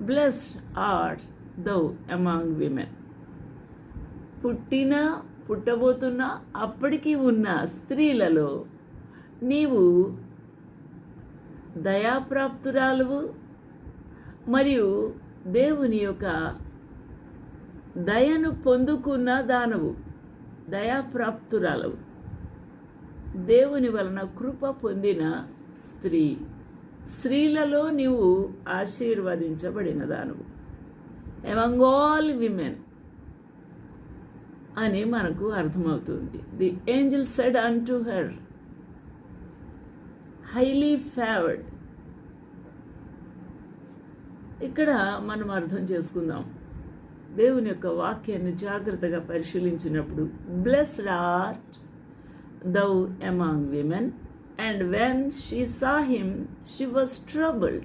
Blessed are thou among women పుట్టిన పుట్టబోతున్న అప్పటికి ఉన్న స్త్రీలలో నీవు దయాప్రాప్తురాలువు మరియు దేవుని యొక్క దయను పొందుకున్న దానవు దయాప్రాప్తురాలవు. దేవుని వలన కృప పొందిన స్త్రీ. స్త్రీలలో నీవు ఆశీర్వదించబడిన దానువు ఎమంగ్ ఆల్ విమెన్ అని మనకు అర్థమవుతుంది. The angel said unto her highly highly favoured ఇక్కడ మనం అర్థం చేసుకుందాం. దేవుని యొక్క వాక్యాన్ని జాగ్రత్తగా పరిశీలించినప్పుడు blessed art thou among women and when she saw him, she was troubled.